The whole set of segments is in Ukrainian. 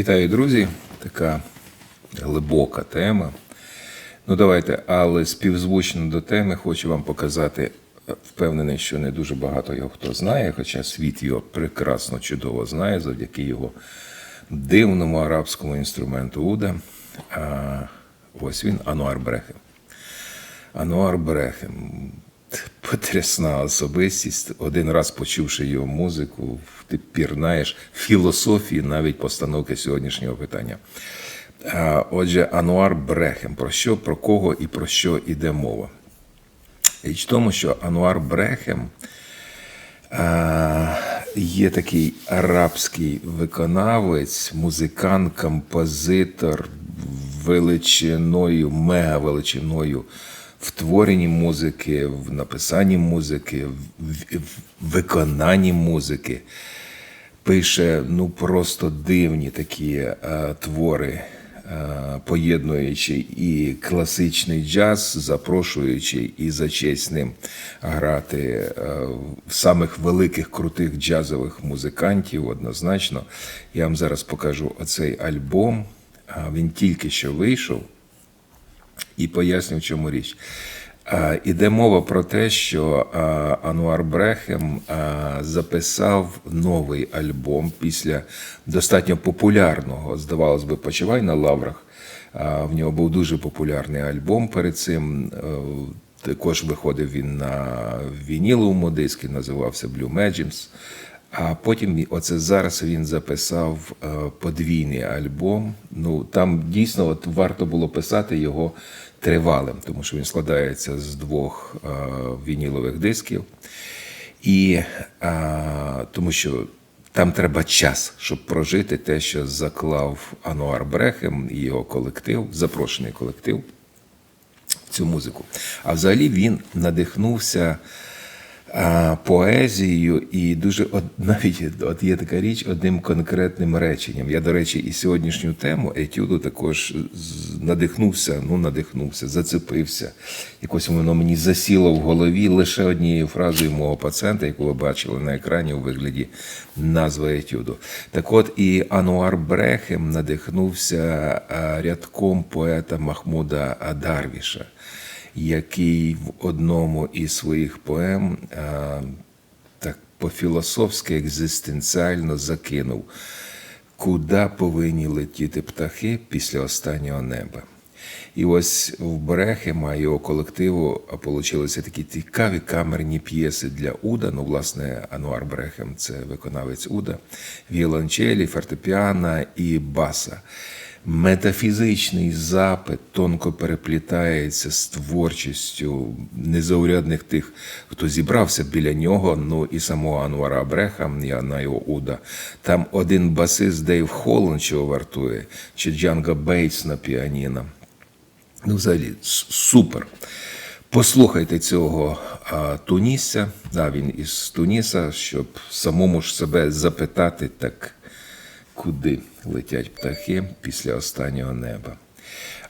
Вітаю, друзі! Така глибока тема. Ну, давайте, але співзвучно до теми хочу вам показати. е, Впевнений, що не дуже багато його хто знає, хоча світ його прекрасно чудово знає завдяки його дивному арабському інструменту Уда. А, ось він, Ануар Брехем. Ануар Брехем. Потрясна особистість. Один раз почувши його музику, ти пірнаєш філософії навіть постановки сьогоднішнього питання. Отже, Ануар Брехем. Про що, про кого і про що йде мова? Річ в тому, що Ануар Брехем є такий арабський виконавець, музикант, композитор величиною, мегавеличиною в творенні музики, в написанні музики, в, виконанні музики. Пише ну просто дивні такі е, твори, е, поєднуючи і класичний джаз, запрошуючи і за честь ним грати е, в самих великих крутих джазових музикантів. Однозначно, я вам зараз покажу оцей альбом. Він тільки що вийшов і поясню, в чому річ. Іде мова про те, що Ануар Брехем записав новий альбом після достатньо популярного, здавалось би, почивай на лаврах. В нього був дуже популярний альбом перед цим. Е, Також виходив він на вініловому диску, називався Blue Magims. А потім оце зараз він записав е, подвійний альбом. Ну там дійсно от варто було писати його тривалим, тому що він складається з двох е, вінілових дисків. І а, тому що там треба час, щоб прожити те, що заклав Ануар Брехем і його колектив, запрошений колектив цю музику. А взагалі він надихнувся поезією і дуже от, навіть от є така річ одним конкретним реченням. Я, до речі, і сьогоднішню тему етюду також надихнувся, ну надихнувся, зацепився. Якось воно мені засіло в голові лише однією фразою мого пацієнта, яку ви бачили на екрані у вигляді назви етюду. Так от і Ануар Брехем надихнувся рядком поета Махмуда Адарвіша який в одному із своїх поем а, так по-філософськи екзистенціально закинув, куди повинні летіти птахи після останнього неба. І ось в Брехема його колективу получилися такі цікаві камерні п'єси для Уда. Ну, власне, Ануар Брехем це виконавець Уда, віолончелі, фортепіано і баса. Метафізичний запит тонко переплітається з творчістю незаурядних тих, хто зібрався біля нього. Ну і самого Ануара Бреха, на його Уда. Там один басист Дейв Холланд, чого вартує, чи Джанга Бейтс на піаніно. Ну, взагалі, супер. Послухайте цього а, тунісця, да, він із Туніса, щоб самому ж себе запитати, так куди летять птахи після останнього неба.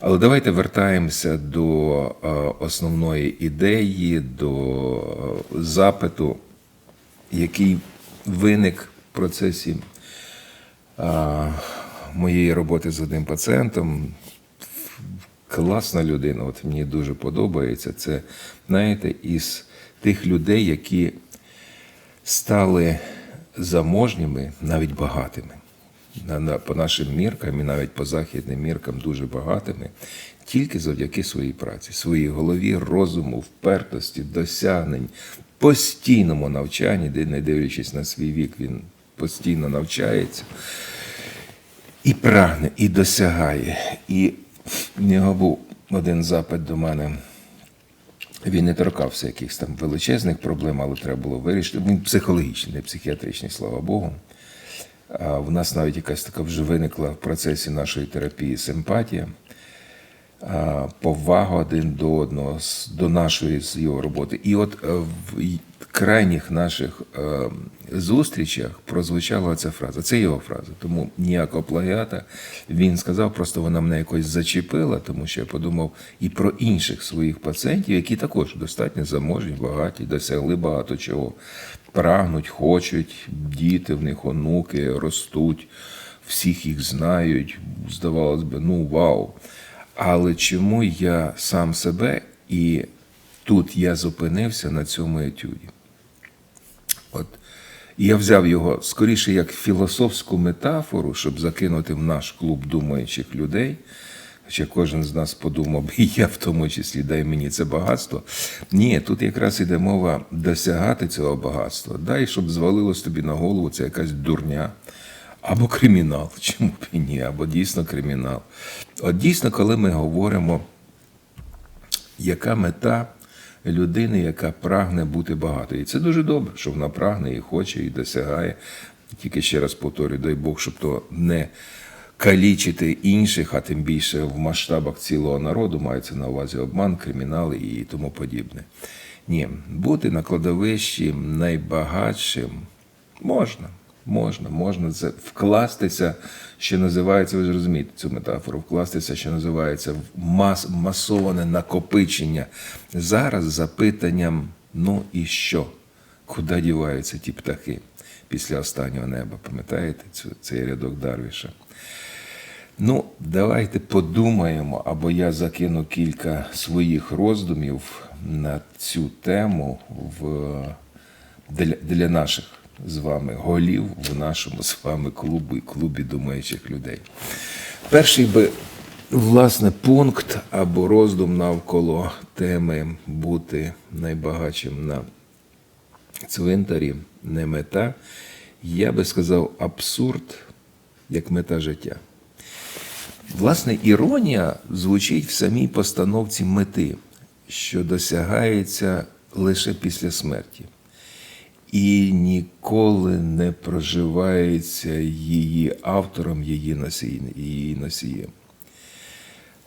Але давайте вертаємося до основної ідеї, до запиту, який виник в процесі моєї роботи з одним пацієнтом. Класна людина, от мені дуже подобається. Це, знаєте, із тих людей, які стали заможніми, навіть багатими. По нашим міркам і навіть по західним міркам дуже багатими, тільки завдяки своїй праці, своїй голові, розуму, впертості, досягнень, постійному навчанні, де не дивлячись на свій вік, він постійно навчається і прагне, і досягає. І в нього був один запит до мене. Він не торкався якихось там величезних проблем, але треба було вирішити. Він психологічний, не психіатричний, слава Богу. А в нас навіть якась така вже виникла в процесі нашої терапії симпатія, повага один до одного, до нашої з його роботи. І от е, в крайніх наших е, зустрічах прозвучала ця фраза. Це його фраза, тому ніякого плагіата. Він сказав, просто вона мене якось зачепила, тому що я подумав і про інших своїх пацієнтів, які також достатньо заможні, багаті, досягли багато чого. Прагнуть, хочуть, діти в них онуки ростуть, всіх їх знають. Здавалось би, ну вау. Але чому я сам себе і тут я зупинився на цьому етюді? От я взяв його скоріше як філософську метафору, щоб закинути в наш клуб думаючих людей. Хоча кожен з нас подумав, і я в тому числі, дай мені це багатство. Ні, тут якраз іде мова досягати цього багатства. Дай, щоб звалилось тобі на голову це якась дурня. Або кримінал, чому б і ні, або дійсно кримінал. От дійсно, коли ми говоримо яка мета людини, яка прагне бути багатою. І це дуже добре, що вона прагне і хоче, і досягає. Тільки ще раз повторюю, дай Бог, щоб то не калічити інших, а тим більше в масштабах цілого народу мається на увазі обман, кримінал і тому подібне. Ні, бути на кладовищі найбагатшим можна. Можна, можна це вкластися, що називається, ви ж розумієте цю метафору, вкластися, що називається мас, масоване накопичення. Зараз запитанням: ну і що? Куди діваються ті птахи після останнього неба? Пам'ятаєте цю, цей рядок Дарвіша? Ну, давайте подумаємо, або я закину кілька своїх роздумів на цю тему в, для, для наших з вами голів в нашому з вами клубі, клубі думаючих людей. Перший би, власне, пункт або роздум навколо теми бути найбагатшим на цвинтарі не мета, я би сказав, абсурд як мета життя. Власне, іронія звучить в самій постановці мети, що досягається лише після смерті, і ніколи не проживається її автором, її носієм.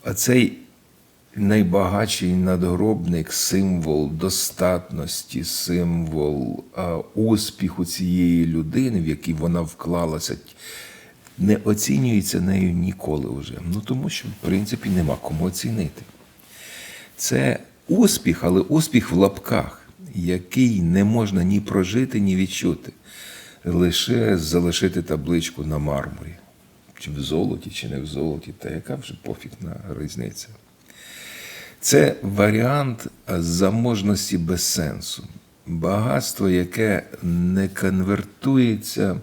Оцей найбагатший надгробник, символ достатності, символ а, успіху цієї людини, в який вона вклалася, не оцінюється нею ніколи вже. Ну тому що, в принципі, нема кому оцінити. Це успіх, але успіх в лапках, який не можна ні прожити, ні відчути. Лише залишити табличку на мармурі. Чи в золоті, чи не в золоті, та яка вже пофігна різниця. Це варіант заможності без сенсу. Багатство, яке не конвертується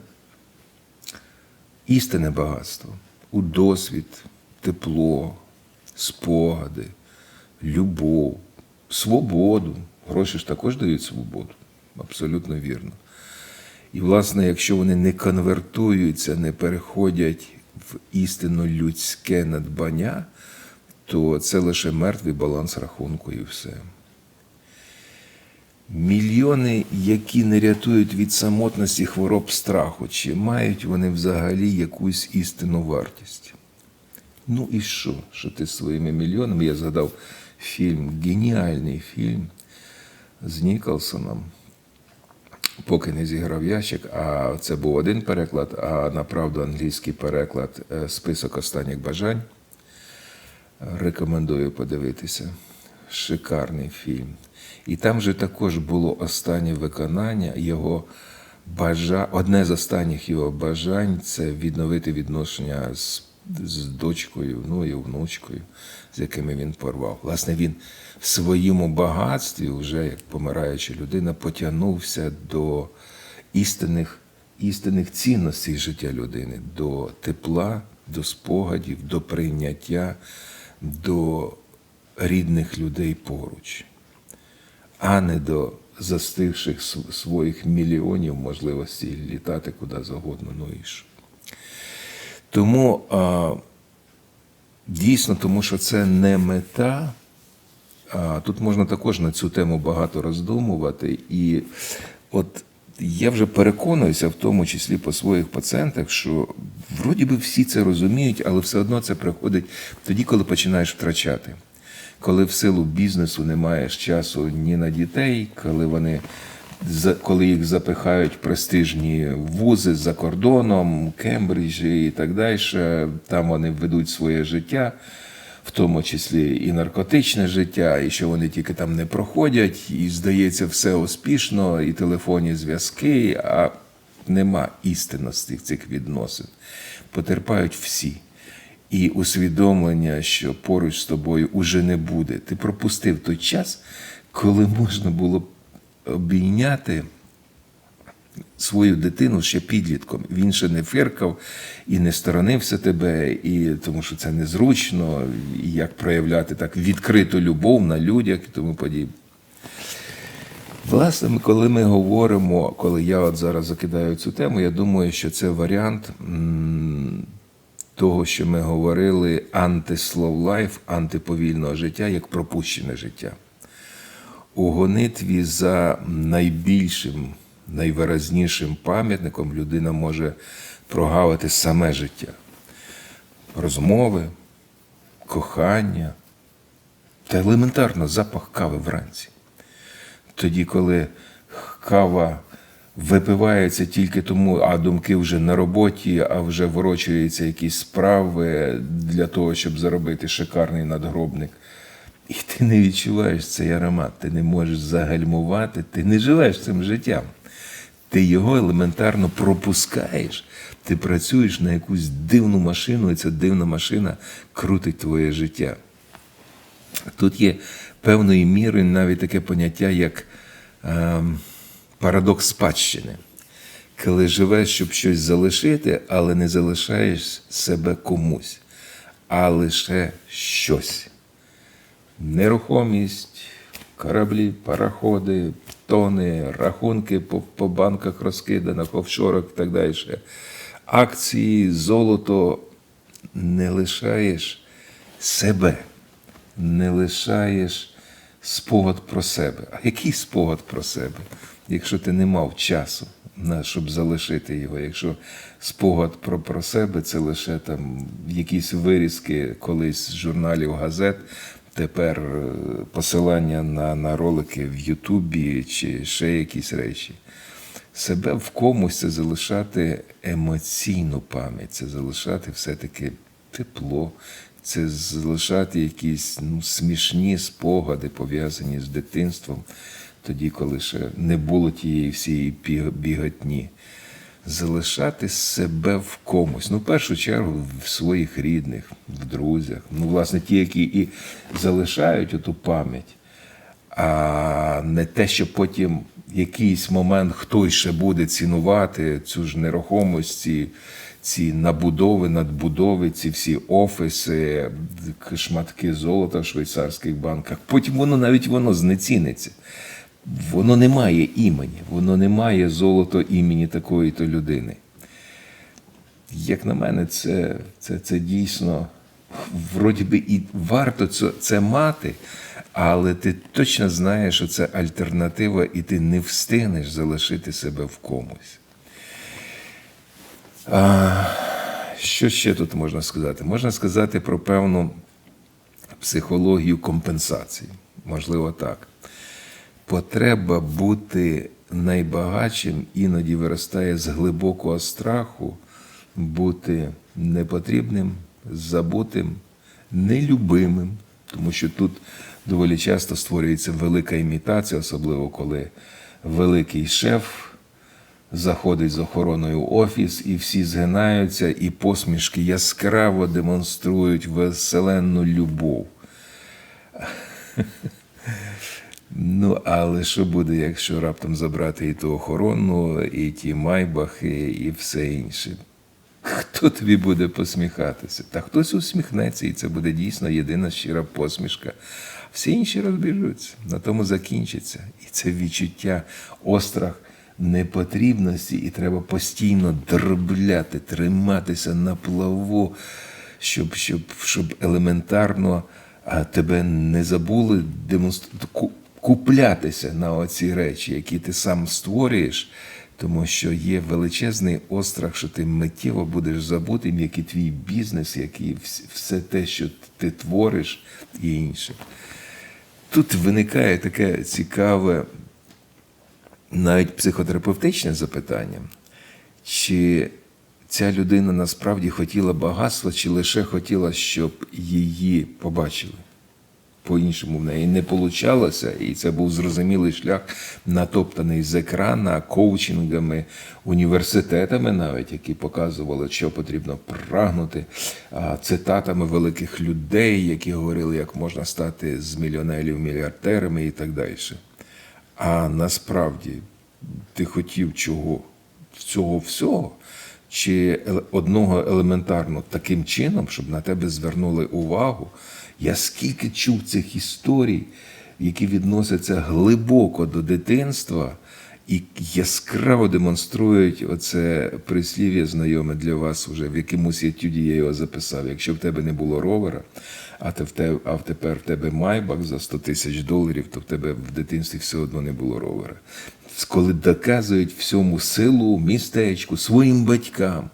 істинне багатство у досвід, тепло, спогади, любов, свободу. Гроші ж також дають свободу. Абсолютно вірно. І, власне, якщо вони не конвертуються, не переходять в істинно людське надбання, то це лише мертвий баланс рахунку і все. Мільйони, які не рятують від самотності хвороб страху, чи мають вони взагалі якусь істинну вартість? Ну і що? Що ти своїми мільйонами? Я згадав фільм, геніальний фільм з Ніколсоном. Поки не зіграв ящик, а це був один переклад, а направду англійський переклад е, список останніх бажань. Рекомендую подивитися. Шикарний фільм. І там же також було останнє виконання його бажа... Одне з останніх його бажань це відновити відношення з, з дочкою, ну і внучкою, з якими він порвав. Власне, він в своєму багатстві, вже як помираюча людина, потягнувся до істинних, істинних цінностей життя людини, до тепла, до спогадів, до прийняття, до рідних людей поруч, а не до застигших своїх мільйонів можливостей літати куди завгодно. Ну і що. Тому а, дійсно, тому що це не мета. А, тут можна також на цю тему багато роздумувати. І от я вже переконуюся, в тому числі по своїх пацієнтах, що вроді би всі це розуміють, але все одно це приходить тоді, коли починаєш втрачати. Коли в силу бізнесу не маєш часу ні на дітей, коли вони коли їх запихають престижні вузи за кордоном, Кембриджі і так далі, там вони ведуть своє життя, в тому числі і наркотичне життя, і що вони тільки там не проходять, і здається, все успішно, і телефонні зв'язки, а нема істинності цих відносин. Потерпають всі. І усвідомлення, що поруч з тобою уже не буде. Ти пропустив той час, коли можна було обійняти свою дитину ще підлітком. Він ще не фиркав і не сторонився тебе, і тому що це незручно, і як проявляти так відкриту любов на людях і тому подібне. Власне, коли ми говоримо, коли я от зараз закидаю цю тему, я думаю, що це варіант того, що ми говорили антислов лайф, антиповільного життя, як пропущене життя. У гонитві за найбільшим, найвиразнішим пам'ятником людина може прогавити саме життя. Розмови, кохання та елементарно запах кави вранці. Тоді, коли кава випивається тільки тому, а думки вже на роботі, а вже ворочуються якісь справи для того, щоб заробити шикарний надгробник. І ти не відчуваєш цей аромат, ти не можеш загальмувати, ти не живеш цим життям. Ти його елементарно пропускаєш. Ти працюєш на якусь дивну машину, і ця дивна машина крутить твоє життя. Тут є певною мірою навіть таке поняття, як ем, парадокс спадщини. Коли живеш, щоб щось залишити, але не залишаєш себе комусь, а лише щось. Нерухомість, кораблі, пароходи, тони, рахунки по, по банках розкиданих, офшорах і так далі. Акції, золото не лишаєш себе, не лишаєш спогад про себе. А який спогад про себе, якщо ти не мав часу, на, щоб залишити його? Якщо спогад про, про себе це лише там якісь вирізки колись з журналів газет, тепер е, посилання на, на ролики в Ютубі чи ще якісь речі. Себе в комусь це залишати емоційну пам'ять, це залишати все-таки тепло, це залишати якісь ну, смішні спогади, пов'язані з дитинством, тоді, коли ще не було тієї всієї біг- біготні. Залишати себе в комусь. Ну, в першу чергу, в своїх рідних, в друзях. Ну, власне, ті, які і залишають оту пам'ять а не те, що потім якийсь момент хтось ще буде цінувати цю ж нерухомість, ці, ці набудови, надбудови, ці всі офіси, шматки золота в швейцарських банках. Потім воно навіть воно знеціниться. Воно не має імені, воно не має золото імені такої-то людини. Як на мене, це, це, це дійсно вроді би і варто це, це мати, але ти точно знаєш, що це альтернатива, і ти не встигнеш залишити себе в комусь. А, що ще тут можна сказати? Можна сказати про певну психологію компенсації. Можливо, так. Потреба бути найбагатшим іноді виростає з глибокого страху бути непотрібним, забутим, нелюбимим, тому що тут доволі часто створюється велика імітація, особливо коли великий шеф заходить з охороною офіс, і всі згинаються, і посмішки яскраво демонструють веселенну любов. Ну, але що буде, якщо раптом забрати і ту охорону, і ті майбахи, і все інше? Хто тобі буде посміхатися? Та хтось усміхнеться, і це буде дійсно єдина щира посмішка. всі інші розбіжуться, на тому закінчиться. І це відчуття острах непотрібності, і треба постійно дробляти, триматися на плаву, щоб, щоб, щоб елементарно тебе не забули демонструвати куплятися на оці речі, які ти сам створюєш, тому що є величезний острах, що ти миттєво будеш забутим, як і твій бізнес, як і все те, що ти твориш, і інше. Тут виникає таке цікаве, навіть психотерапевтичне запитання, чи ця людина насправді хотіла багатства, чи лише хотіла, щоб її побачили по-іншому в неї не получалося, і це був зрозумілий шлях, натоптаний з екрана, коучингами, університетами, навіть які показували, що потрібно прагнути, цитатами великих людей, які говорили, як можна стати з мільйонерів мільярдерами і так далі. А насправді ти хотів чого? Цього всього? Чи одного елементарно таким чином, щоб на тебе звернули увагу? Я скільки чув цих історій, які відносяться глибоко до дитинства і яскраво демонструють оце прислів'я знайоме для вас уже в якомусь етюді я його записав. Якщо в тебе не було ровера, а, а тепер в тебе майбак за 100 тисяч доларів, то в тебе в дитинстві все одно не було ровера. Коли доказують всьому силу, містечку, своїм батькам,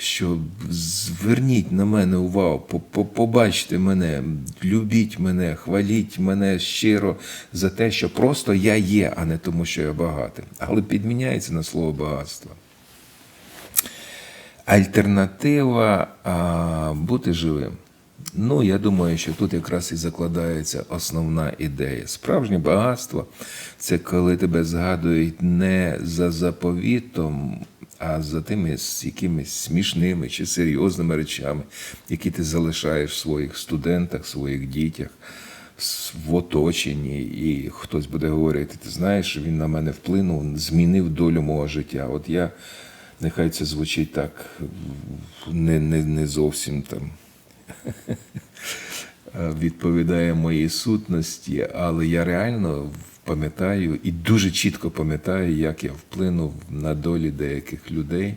що зверніть на мене увагу, по- по- побачте мене, любіть мене, хваліть мене щиро за те, що просто я є, а не тому, що я багатий. Але підміняється на слово багатство. Альтернатива а, бути живим. Ну, я думаю, що тут якраз і закладається основна ідея. Справжнє багатство це коли тебе згадують не за заповітом, а за тими с- якимись смішними чи серйозними речами, які ти залишаєш в своїх студентах, своїх дітях, в оточенні, і хтось буде говорити: ти знаєш, він на мене вплинув, змінив долю мого життя. От я, нехай це звучить так, не, не, не зовсім там відповідає моїй сутності, але я реально пам'ятаю і дуже чітко пам'ятаю, як я вплинув на долі деяких людей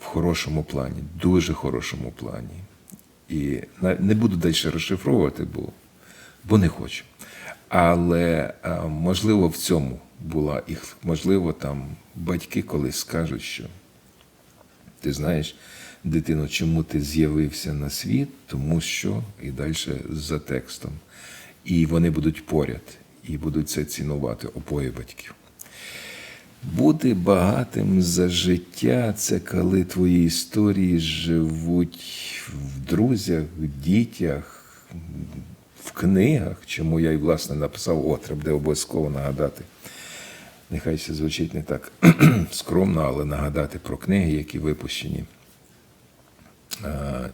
в хорошому плані, дуже хорошому плані. І не буду далі розшифровувати, бо, бо не хочу. Але можливо в цьому була їх, можливо, там батьки колись скажуть, що ти знаєш, дитино, чому ти з'явився на світ, тому що і далі за текстом. І вони будуть поряд, і будуть це цінувати обоє батьків. Бути багатим за життя це коли твої історії живуть в друзях, в дітях, в книгах, чому я і власне написав, о, треба буде обов'язково нагадати. Нехай це звучить не так скромно, але нагадати про книги, які випущені,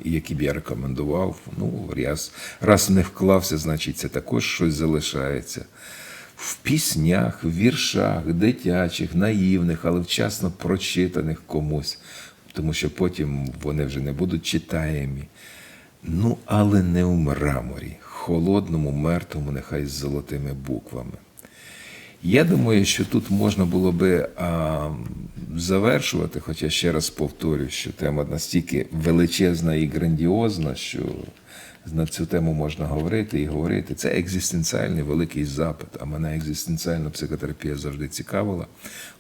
які б я рекомендував. Ну, раз, раз не вклався, значить це також щось залишається. В піснях, в віршах, дитячих, наївних, але вчасно прочитаних комусь, тому що потім вони вже не будуть читаємі. Ну, але не у мраморі, холодному, мертвому, нехай з золотими буквами. Я думаю, що тут можна було би а, завершувати, хоча ще раз повторю, що тема настільки величезна і грандіозна, що на цю тему можна говорити і говорити. Це екзистенціальний великий запит, а мене екзистенціальна психотерапія завжди цікавила.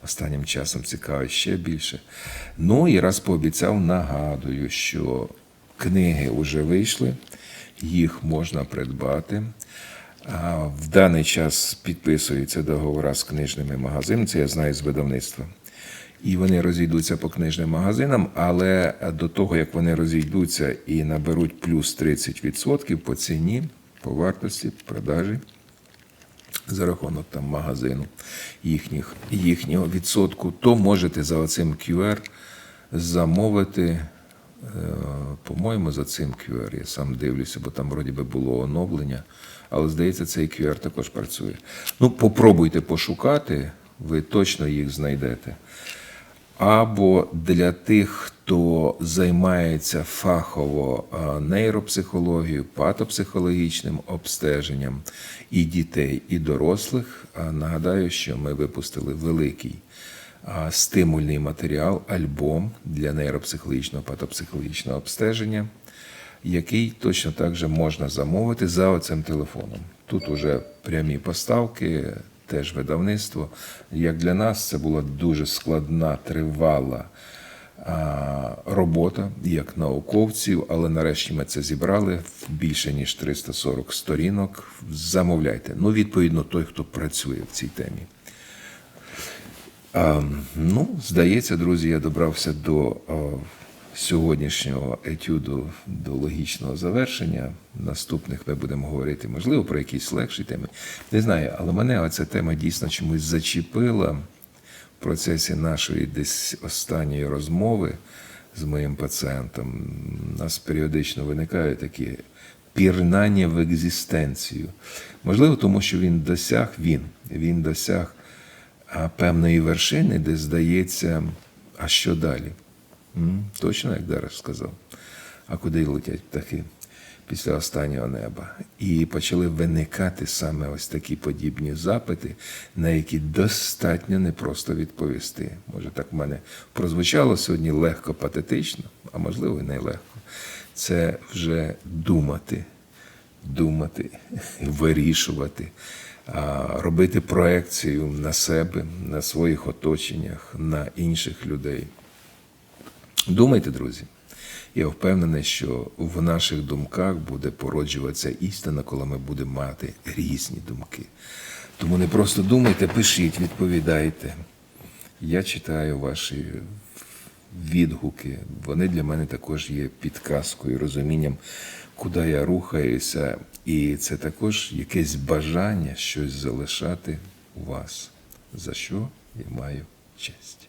Останнім часом цікавить ще більше. Ну і раз пообіцяв, нагадую, що книги вже вийшли, їх можна придбати. В даний час підписуються договори з книжними магазинами, це я знаю з видавництва. І вони розійдуться по книжним магазинам, але до того, як вони розійдуться і наберуть плюс 30% по ціні, по вартості, продажі, за рахунок там магазину їхніх, їхнього відсотку, то можете за оцим QR замовити, е, по-моєму, за цим QR. Я сам дивлюся, бо там вроді би було оновлення, але здається, цей QR також працює. Ну, попробуйте пошукати, ви точно їх знайдете. або для тих, хто займається фахово нейропсихологією, патопсихологічним обстеженням і дітей, і дорослих. Нагадаю, що ми випустили великий стимульний матеріал, альбом для нейропсихологічного патопсихологічного обстеження, який точно так же можна замовити за оцим телефоном. Тут уже прямі поставки, теж видавництво. Як для нас це була дуже складна, тривала робота як науковців, але нарешті ми це зібрали більше ніж 340 сторінок. Замовляйте. Ну, відповідно, той, хто працює в цій темі. А, ну, здається, друзі, я добрався до сьогоднішнього етюду до логічного завершення. Наступних ми будемо говорити, можливо, про якісь легші теми. Не знаю, але мене оця тема дійсно чомусь зачепила в процесі нашої десь останньої розмови з моїм пацієнтом. У нас періодично виникають такі пірнання в екзистенцію. Можливо, тому що він досяг, він, він досяг певної вершини, де здається, а що далі? Точно, як Дараш сказав. А куди летять птахи після останнього неба? І почали виникати саме ось такі подібні запити, на які достатньо непросто відповісти. Може, так в мене прозвучало сьогодні легко патетично, а можливо, і не легко. Це вже думати, думати, вирішувати, робити проекцію на себе, на своїх оточеннях, на інших людей. Думайте, друзі. Я впевнений, що в наших думках буде породжуватися істина, коли ми будемо мати різні думки. Тому не просто думайте, пишіть, відповідайте. Я читаю ваші відгуки. Вони для мене також є підказкою, розумінням, куди я рухаюся. І це також якесь бажання щось залишати у вас, за що я маю честь.